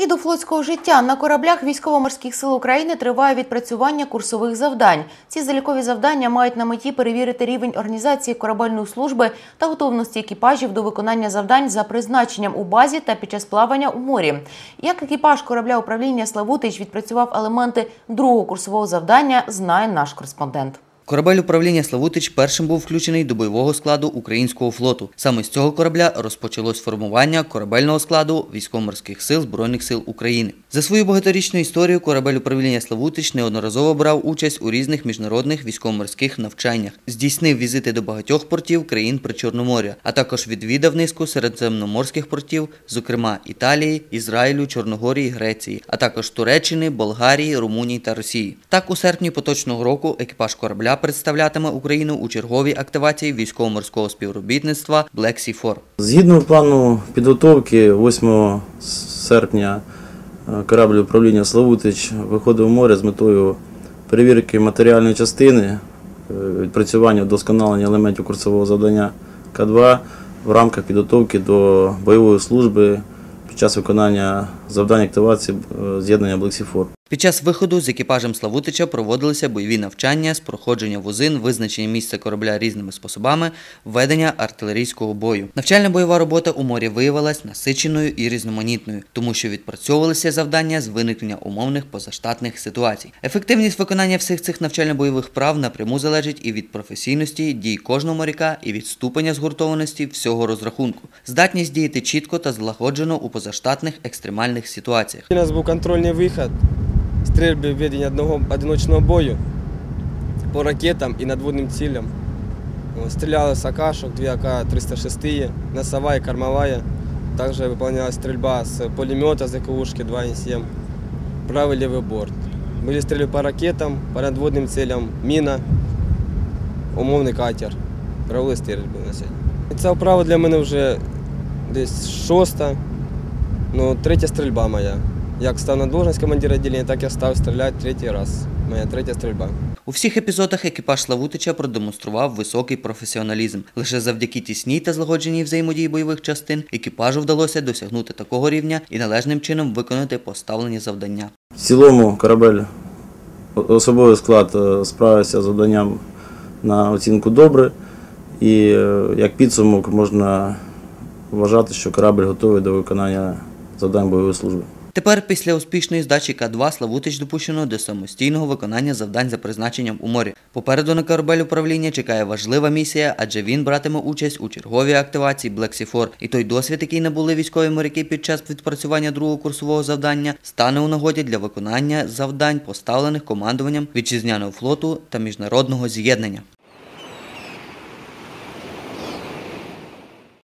І до флотського життя на кораблях військово-морських сил України триває відпрацювання курсових завдань. Ці залікові завдання мають на меті перевірити рівень організації корабельної служби та готовності екіпажів до виконання завдань за призначенням у базі та під час плавання у морі. Як екіпаж корабля управління Славутич відпрацював елементи другого курсового завдання, знає наш кореспондент. Корабель управління Славутич першим був включений до бойового складу українського флоту. Саме з цього корабля розпочалось формування корабельного складу військово-морських сил Збройних сил України. За свою багаторічну історію корабель управління Славутич неодноразово брав участь у різних міжнародних військово-морських навчаннях, здійснив візити до багатьох портів країн Причорноморя, а також відвідав низку середземноморських портів, зокрема Італії, Ізраїлю, Чорногорії, Греції, а також Туреччини, Болгарії, Румунії та Росії. Так, у серпні поточного року екіпаж корабля представлятиме Україну у черговій активації військово-морського співробітництва Black Sea 4 Згідно плану підготовки, 8 серпня е, корабль управління Славутич виходив в море з метою перевірки матеріальної частини, е, відпрацювання вдосконалення елементів курсового завдання К2 в рамках підготовки до бойової служби під час виконання завдань активації е, з'єднання 4. Під час виходу з екіпажем Славутича проводилися бойові навчання з проходження вузин, визначення місця корабля різними способами, ведення артилерійського бою. Навчальна бойова робота у морі виявилась насиченою і різноманітною, тому що відпрацьовувалися завдання з виникнення умовних позаштатних ситуацій. Ефективність виконання всіх цих навчально-бойових прав напряму залежить і від професійності дій кожного моряка, і від ступеня згуртованості всього розрахунку, здатність діяти чітко та злагоджено у позаштатних екстремальних ситуаціях. У нас був контрольний вихід, стрільби ведення одного одиночного бою по ракетам і надводним цілям. Стріляли з АКшок, дві АК-306, носова і кормовая. Також виконувалася стрільба з пулемета з ЕКУшки 2,7, правий лівий борт. Були стрільби по ракетам, по надводним цілям, міна, умовний катер. Провели стрільби на сьогодні. Ця вправа для мене вже десь шоста, ну, третя стрільба моя. Як став на должність командира відділення, так я став стріляти третій раз. Моя третя стрільба. У всіх епізодах екіпаж Славутича продемонстрував високий професіоналізм. Лише завдяки тісній та злагодженій взаємодії бойових частин екіпажу вдалося досягнути такого рівня і належним чином виконати поставлені завдання. В цілому корабель, особовий склад е, справився з завданням на оцінку добре. І е, як підсумок можна вважати, що корабель готовий до виконання завдань бойової служби. Тепер, після успішної здачі К2, Славутич допущено до самостійного виконання завдань за призначенням у морі. Попереду на корабель управління чекає важлива місія, адже він братиме участь у черговій активації Black Sea 4. І той досвід, який набули військові моряки під час відпрацювання другого курсового завдання, стане у нагоді для виконання завдань, поставлених командуванням вітчизняного флоту та міжнародного з'єднання.